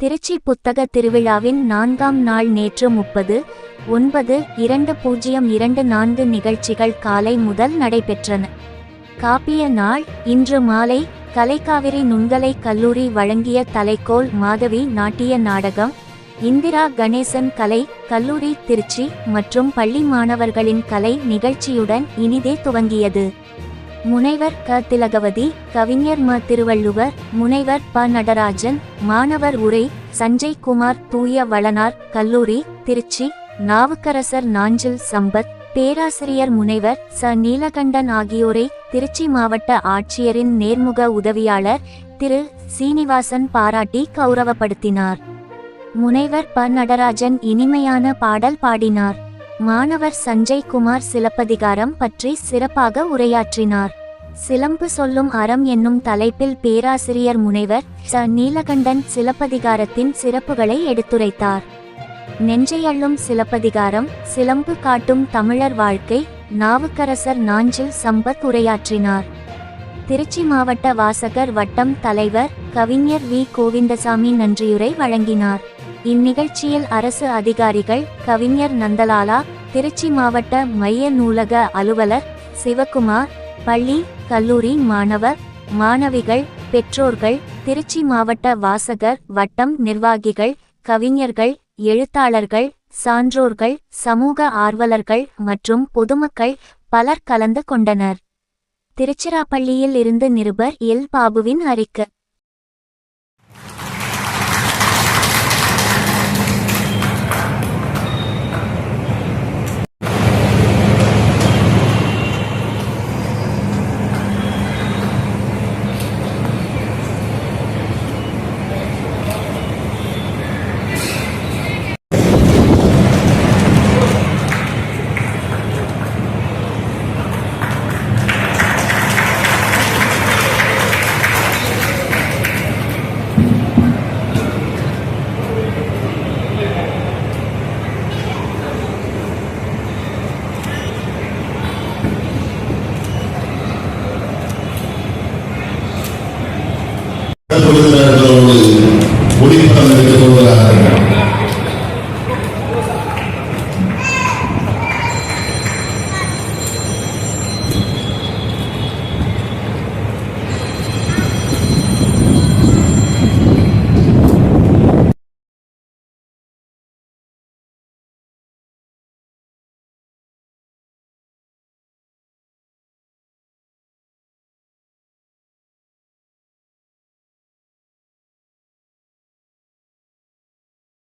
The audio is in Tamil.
திருச்சி புத்தக திருவிழாவின் நான்காம் நாள் நேற்று முப்பது ஒன்பது இரண்டு பூஜ்ஜியம் இரண்டு நான்கு நிகழ்ச்சிகள் காலை முதல் நடைபெற்றன. காப்பிய நாள் இன்று மாலை கலைக்காவிரி நுண்கலை கல்லூரி வழங்கிய தலைக்கோல் மாதவி நாட்டிய நாடகம் இந்திரா கணேசன் கலை கல்லூரி திருச்சி மற்றும் பள்ளி மாணவர்களின் கலை நிகழ்ச்சியுடன் இனிதே துவங்கியது. முனைவர் க. திலகவதி கவிஞர் ம. திருவள்ளுவர் முனைவர் ப. நடராஜன் மாணவர் உரை சஞ்சய் குமார் தூய வளனார் கல்லூரி திருச்சி நாவுக்கரசர் நாஞ்சில் சம்பத் பேராசிரியர் முனைவர் ச. நீலகண்டன் ஆகியோரை திருச்சி மாவட்ட ஆட்சியரின் நேர்முக உதவியாளர் திரு. சீனிவாசன் பாராட்டி கௌரவப்படுத்தினார். முனைவர் ப. நடராஜன் இனிமையான பாடல் பாடினார். மாணவர் சஞ்சய் குமார் சிலப்பதிகாரம் பற்றி சிறப்பாக உரையாற்றினார். சிலம்பு சொல்லும் அறம் என்னும் தலைப்பில் பேராசிரியர் முனைவர் ச. நீலகண்டன் சிலப்பதிகாரத்தின் சிறப்புகளை எடுத்துரைத்தார். நெஞ்சையள்ளும் சிலப்பதிகாரம் சிலம்பு காட்டும் தமிழர் வாழ்க்கை நாவுக்கரசர் நாஞ்சில் சம்பத் உரையாற்றினார். திருச்சி மாவட்ட வாசகர் வட்டம் தலைவர் கவிஞர் வி. கோவிந்தசாமி நன்றியுரை வழங்கினார். இந்நிகழ்ச்சியில் அரசு அதிகாரிகள் கவிஞர் நந்தலாலா திருச்சி மாவட்ட மைய நூலக அலுவலர் சிவகுமார் பள்ளி கல்லூரி மாணவர் மாணவிகள் பெற்றோர்கள் திருச்சி மாவட்ட வாசகர் வட்டம் நிர்வாகிகள் கவிஞர்கள் எழுத்தாளர்கள் சான்றோர்கள் சமூக ஆர்வலர்கள் மற்றும் பொதுமக்கள் பலர் கலந்து கொண்டனர். திருச்சிராப்பள்ளியில் இருந்து நிருபர் எல். பாபுவின் அறிக்கை. Gracias.